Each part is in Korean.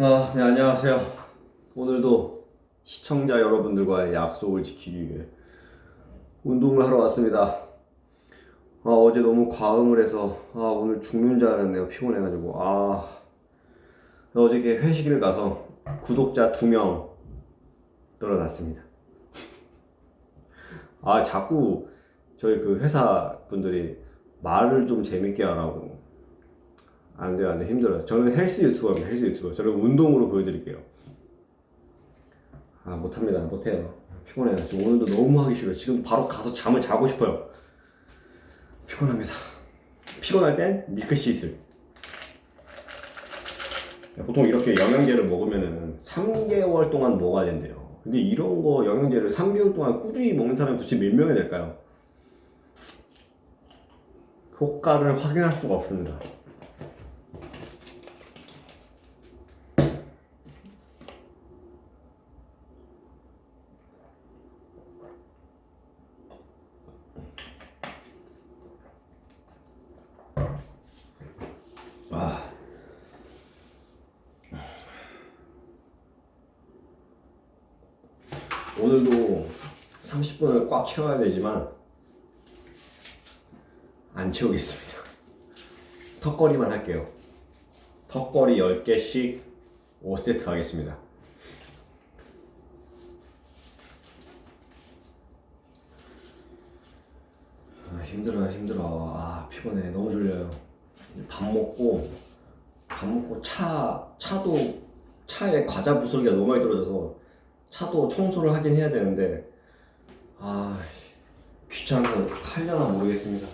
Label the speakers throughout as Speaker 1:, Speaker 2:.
Speaker 1: 아, 네, 안녕하세요. 오늘도 시청자 여러분들과의 약속을 지키기 위해 운동을 하러 왔습니다. 아, 어제 너무 과음을 해서, 아, 오늘 죽는 줄 알았네요. 피곤해가지고. 아, 어저께 회식을 가서 구독자 두명 늘어났습니다. 아, 자꾸 저희 그 회사 분들이 말을 좀 재밌게 하라고. 안 돼요, 안 돼. 힘들어요. 저는 헬스 유튜버입니다, 헬스 유튜버. 저는 운동으로 보여드릴게요. 아, 못합니다. 못해요. 피곤해요. 지금 오늘도 너무 하기 싫어요. 지금 바로 가서 잠을 자고 싶어요. 피곤합니다. 피곤할 땐 밀크시슬. 보통 이렇게 영양제를 먹으면은 3개월 동안 먹어야 된대요. 근데 이런 거 영양제를 3개월 동안 꾸준히 먹는 사람이 도대체 몇 명이 될까요? 효과를 확인할 수가 없습니다. 오늘도 30분을 꽉 채워야 되지만 안 채우겠습니다. 턱걸이만 할게요. 턱걸이 10개씩 5세트 하겠습니다. 아, 힘들어요, 힘들어. 아, 피곤해. 너무 졸려요. 밥 먹고 밥 먹고 차 차도 차에 과자 부스러기가 너무 많이 떨어져서 차도 청소를 하긴 해야 되는데 아 귀찮아서 하려나 모르겠습니다.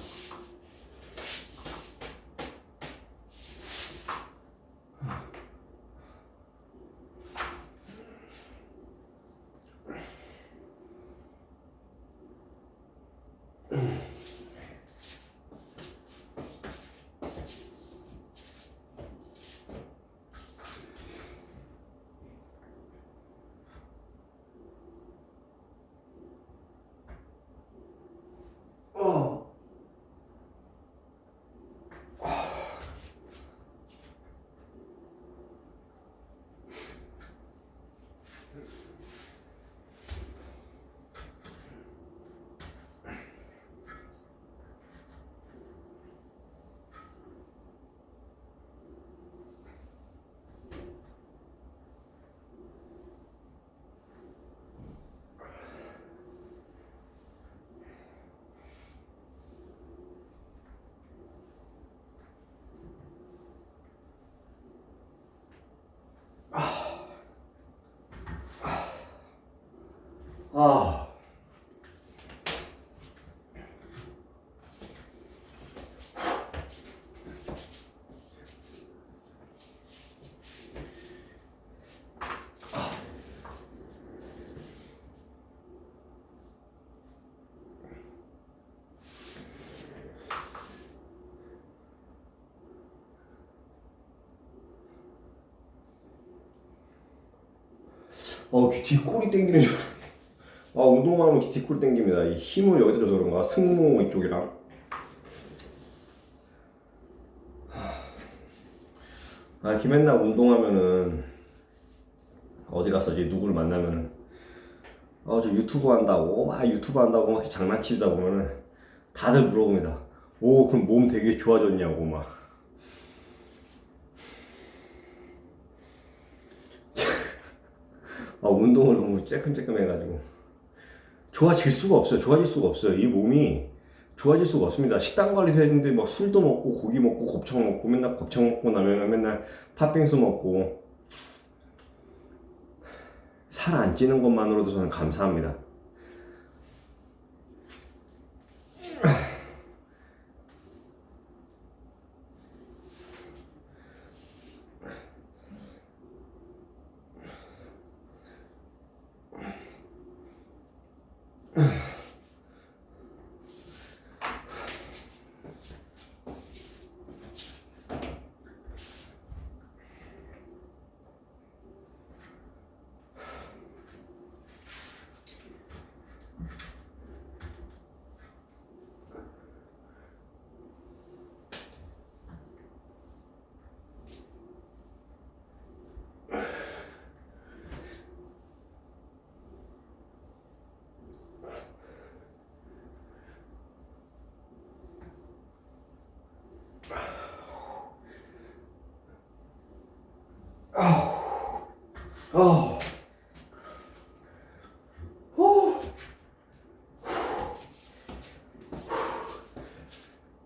Speaker 1: 아. 어, 뒷골이 땡기는 줄. 아, 하면 뒷골 땡깁니다. 이 힘을 여기다 줘서 그런가? 승모 이쪽이랑. 아, 맨날 운동하면은, 어디 가서 이제 누구를 만나면은, 어, 저 유튜브 한다고, 막 유튜브 한다고 막 장난치다 보면은, 다들 물어봅니다. 오, 그럼 몸 되게 좋아졌냐고, 막. 아, 운동을 너무 쬐끔쬐끔 해가지고. 좋아질 수가 없어요. 좋아질 수가 없어요. 이 몸이 좋아질 수가 없습니다. 식단 관리도 했는데 막 술도 먹고 고기 먹고 곱창 먹고 맨날 곱창 먹고 나면 맨날 팥빙수 먹고 살 안 찌는 것만으로도 저는 감사합니다.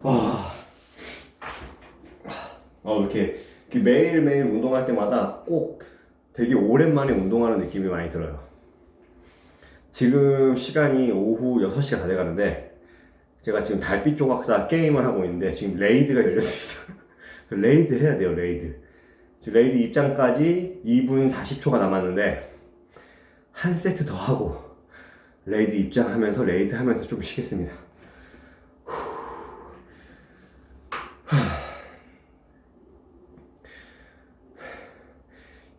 Speaker 1: 와. 어, 이렇게, 이렇게 매일매일 운동할 때마다 꼭 되게 오랜만에 운동하는 느낌이 많이 들어요. 지금 시간이 오후 6시가 다 돼가는데, 제가 지금 달빛 조각사 게임을 하고 있는데, 지금 레이드가 열렸습니다. 레이드 해야 돼요, 레이드. 레이드 입장까지 2분 40초가 남았는데, 한 세트 더 하고, 레이드 입장하면서 레이드 하면서 좀 쉬겠습니다.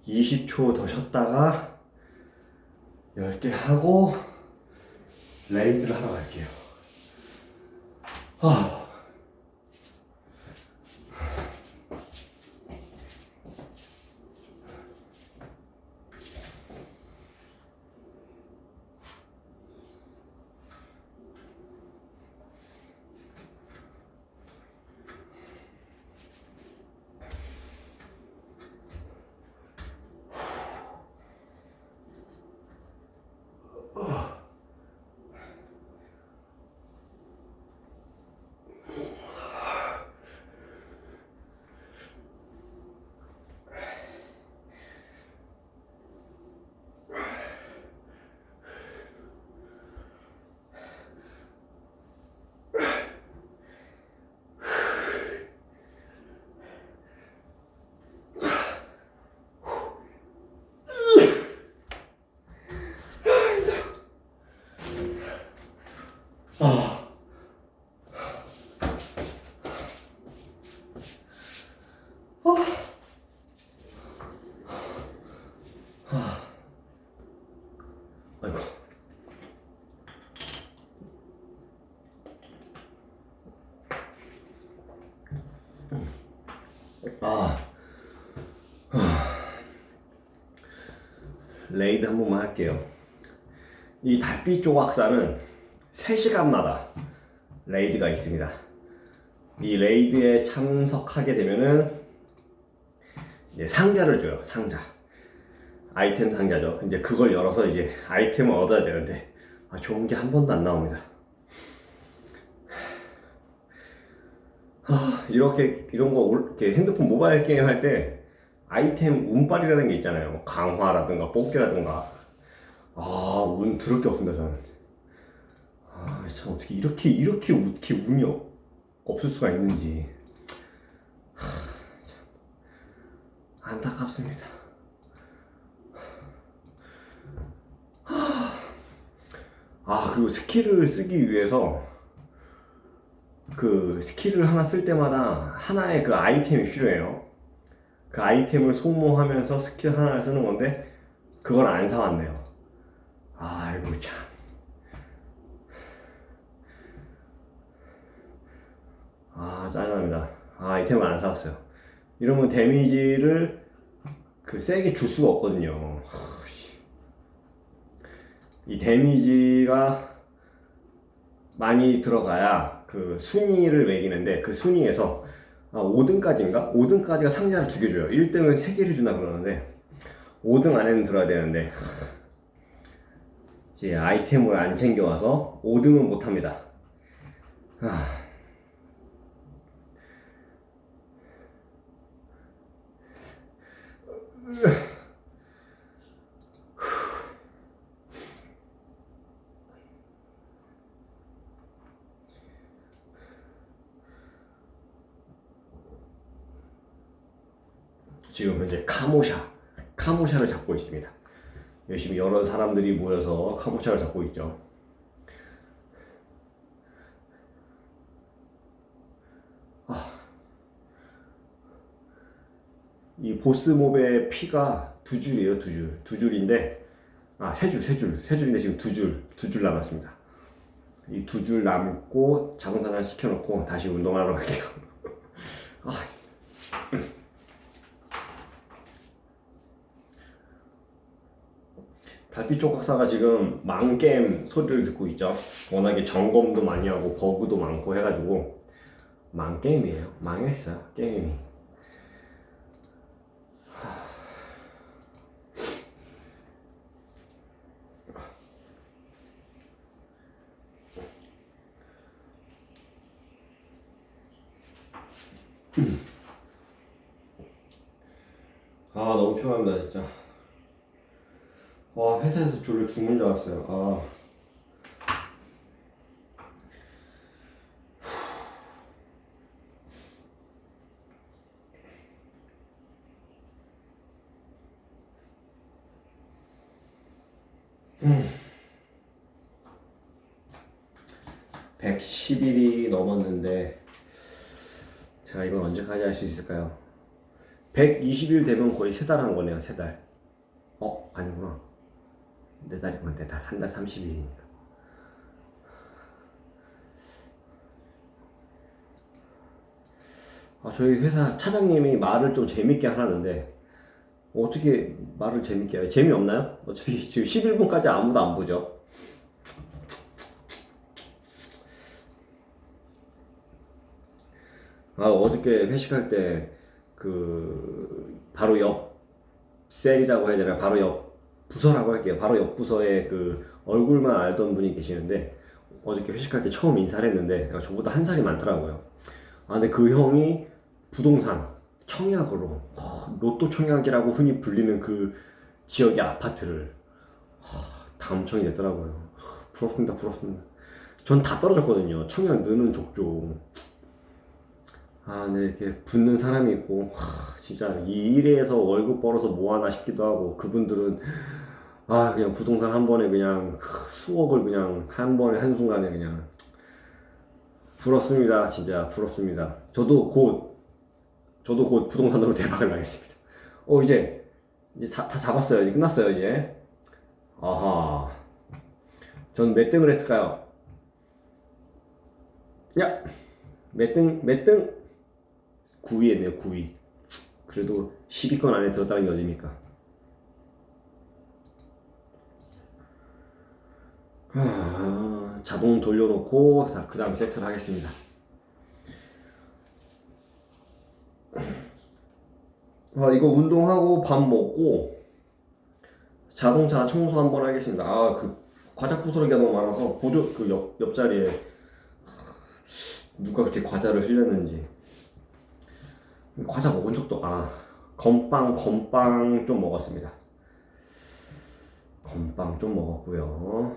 Speaker 1: 20초 더 쉬었다가 10개 하고 레이드를 하러 갈게요. 아. 아. 아. 레이드 한 번만 할게요. 이 달빛 조각사는 3시간마다 레이드가 있습니다. 이 레이드에 참석하게 되면은 상자를 줘요. 상자. 아이템 상자죠. 이제 그걸 열어서 이제 아이템을 얻어야 되는데 아, 좋은 게 한 번도 안 나옵니다. 아, 이렇게 이런 거 올- 이렇게 핸드폰 모바일 게임 할 때 아이템 운빨이라는 게 있잖아요. 뭐 강화라든가 뽑기라든가. 아, 운 들을 게 없습니다, 저는. 아, 참 어떻게 이렇게 이렇게 이렇게 운이 없- 없을 수가 있는지 하, 참 안타깝습니다. 하, 아 그리고 스킬을 쓰기 위해서 그 스킬을 하나 쓸 때마다 하나의 그 아이템이 필요해요. 그 아이템을 소모하면서 스킬 하나를 쓰는 건데 그걸 안 사왔네요. 아이고 참. 아 짜증납니다. 아 아이템을 안 사왔어요. 이러면 데미지를 그 세게 줄 수가 없거든요. 이 데미지가 많이 들어가야 그 순위를 매기는데 그 순위에서 아, 5등까지인가? 5등까지가 상자를 두 개 줘요. 1등은 3개를 주나 그러는데 5등 안에는 들어야 되는데 하, 이제 아이템을 안 챙겨와서 5등은 못합니다. 아. 지금 현재 카모샤, 카모샤를 잡고 있습니다. 열심히 여러 사람들이 모여서 카모샤를 잡고 있죠. 보스 몹의 피가 두 줄이에요, 두 줄. 두 줄인데, 아, 세 줄, 세 줄. 세 줄인데 지금 두 줄, 두 줄 남았습니다. 이 두 줄 남고 자동사냥 시켜놓고 다시 운동하러 갈게요. 아, 달빛 조각사가 지금 망게임 소리를 듣고 있죠. 워낙에 점검도 많이 하고 버그도 많고 해가지고 망게임이에요. 망했어 게임이. 아 너무 피곤합니다 진짜. 와 회사에서 졸려 죽는 줄 알았어요. 아. 음. 110일이 넘었는데 제가 이걸 언제까지 할 수 있을까요? 120일 되면 거의 세 달 한 거네요, 세 달. 어, 아니구나. 네 달이구나, 네 달. 한 달 30일이니까. 아, 저희 회사 차장님이 말을 좀 재밌게 하라는데, 어떻게 말을 재밌게 해요? 재미없나요? 어차피 지금 11분까지 아무도 안 보죠. 아, 어저께 회식할 때, 그, 바로 옆 셀이라고 해야 되나? 바로 옆 부서라고 할게요. 바로 옆 부서에 그 얼굴만 알던 분이 계시는데, 어저께 회식할 때 처음 인사를 했는데, 저보다 한 살이 많더라고요. 아, 근데 그 형이 부동산, 청약으로, 어, 로또 청약이라고 흔히 불리는 그 지역의 아파트를 어, 당첨이 됐더라고요. 부럽습니다, 부럽습니다. 전 다 떨어졌거든요. 청약 느는 족족. 아, 네, 이렇게 붙는 사람이 있고, 하, 진짜 이 일에서 월급 벌어서 뭐 하나 싶기도 하고, 그분들은, 아, 그냥 부동산 한 번에 그냥 수억을 그냥 한 번에 한순간에 그냥. 부럽습니다, 진짜 부럽습니다. 저도 곧, 저도 곧 부동산으로 대박을 나겠습니다. 어, 이제, 이제 자- 다 잡았어요. 이제 끝났어요, 이제. 아하. 전 몇 등을 했을까요? 야! 몇 등, 몇 등? 9위 했네요, 9위. 그래도 10위권 안에 들었다는 게 어딥니까? 하, 자동 돌려놓고 그 다음 세트를 하겠습니다. 아, 이거 운동하고 밥 먹고 자동차 청소 한번 하겠습니다. 아, 그 과자 부스러기가 너무 많아서 보조 그 옆 옆자리에 누가 그렇게 과자를 흘렸는지 과자 먹은 적도 아 건빵 건빵 좀 먹었습니다. 건빵 좀 먹었고요.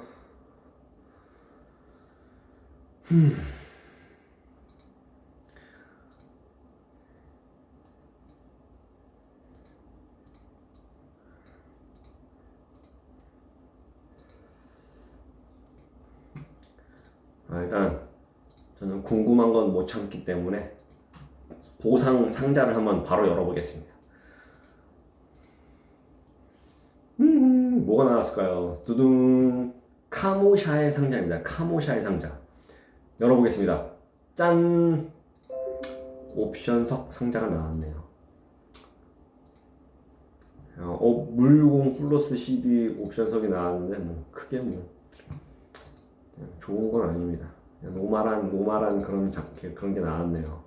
Speaker 1: 아, 일단 저는 궁금한 건 못 참기 때문에 보상 상자를 한번 바로 열어보겠습니다. 음, 뭐가 나왔을까요? 두둥 카모샤의 상자입니다. 카모샤의 상자 열어보겠습니다. 짠 옵션석 상자가 나왔네요. 어, 물공 플러스 12 옵션석이 나왔는데 뭐 크게 뭐 좋은 건 아닙니다. 노말한 노말한 그런 작 그런 게 나왔네요.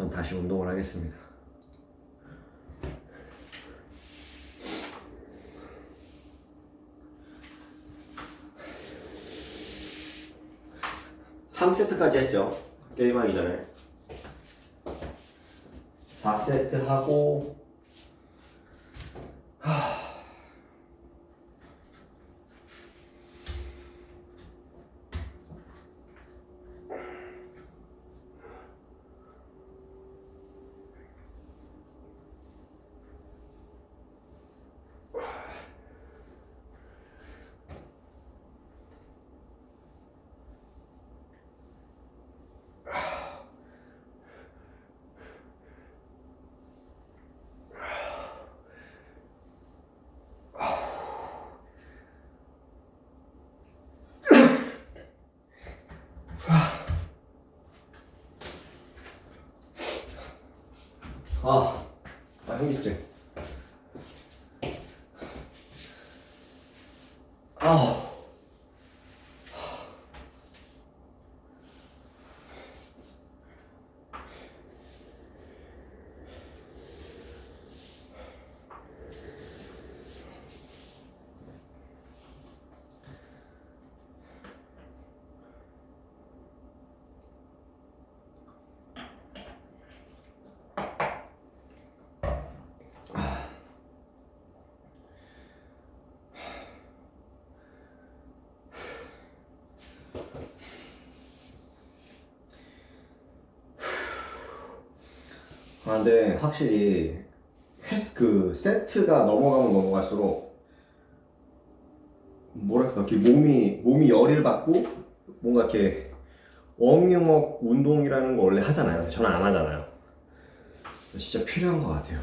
Speaker 1: 전 다시 운동을 하겠습니다. 삼세트까지 했죠. 게임하기 전에. 4세트 하고 아, 아 현기증. 아. 아 근데 확실히 횟- 그 세트가 넘어가면 넘어갈수록 뭐랄까 이렇게 몸이 몸이 열을 받고 뭔가 이렇게 워밍업 운동이라는 거 원래 하잖아요. 저는 안 하잖아요. 진짜 필요한 것 같아요.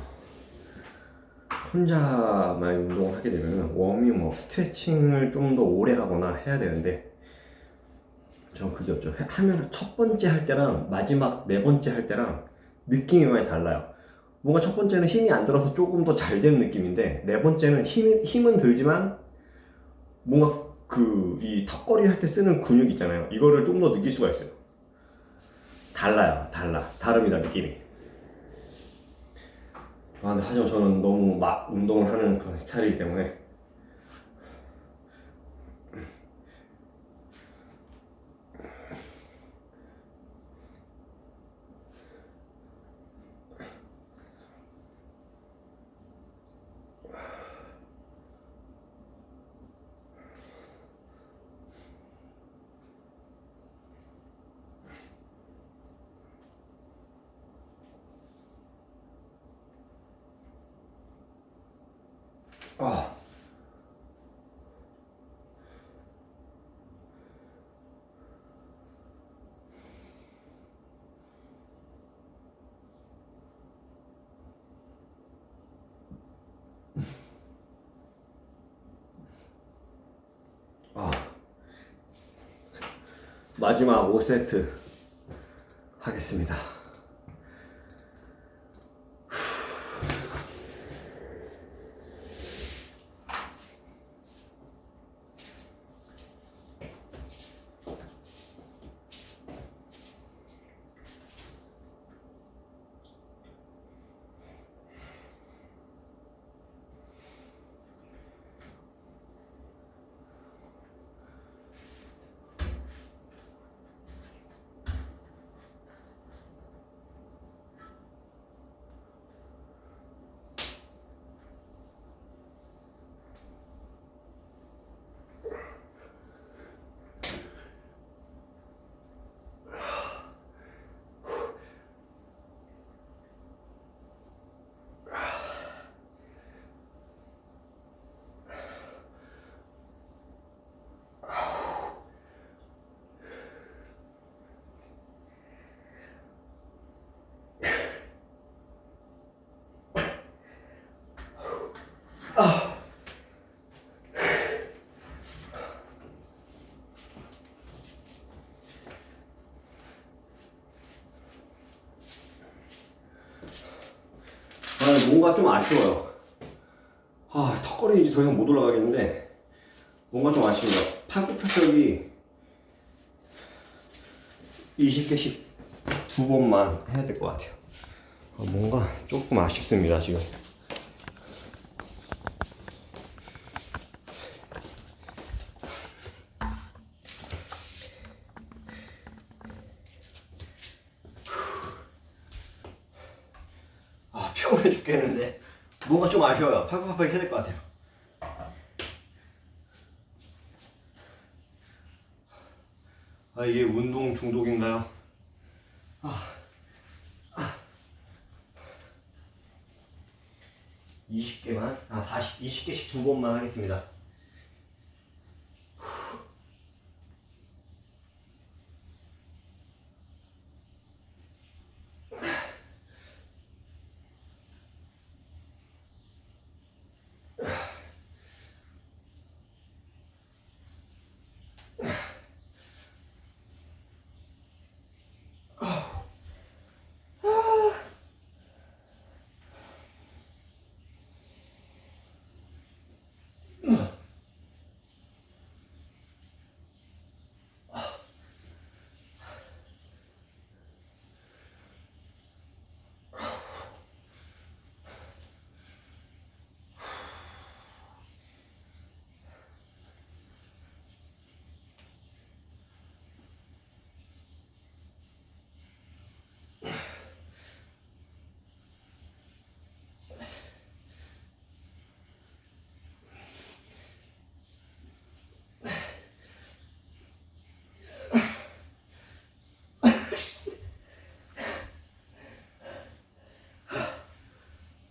Speaker 1: 혼자만 운동을 하게 되면 워밍업, 스트레칭을 좀 더 오래 하거나 해야 되는데 전 그게 없죠. 해- 하면 첫 번째 할 때랑 마지막 네 번째 할 때랑 느낌이 많이 달라요. 뭔가 첫 번째는 힘이 안 들어서 조금 더 잘 되는 느낌인데 네 번째는 힘이, 힘은 들지만 뭔가 그 이 턱걸이 할 때 쓰는 근육 있잖아요. 이거를 좀 더 느낄 수가 있어요. 달라요. 달라. 다릅니다. 느낌이. 아, 근데 하지만 저는 너무 막 운동을 하는 그런 스타일이기 때문에 아. 아. 마지막 5세트 하겠습니다. 아, 뭔가 좀 아쉬워요. 아, 턱걸이 이제 더 이상 못 올라가겠는데, 뭔가 좀 아쉽니다. 팔굽혀펴기 20개씩 두 번만 해야 될 것 같아요. 아, 뭔가 조금 아쉽습니다, 지금. 아, 피곤해 죽겠는데. 뭔가 좀 아쉬워요. 팔굽혀펴기 해야 될 것 같아요. 아, 이게 운동 중독인가요? 아, 아. 20개만, 아, 40, 20개씩 두 번만 하겠습니다.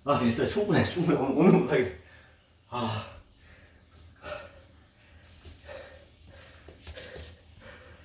Speaker 1: 아 됐어요 충분해 충분해. 오늘 못하겠어. 아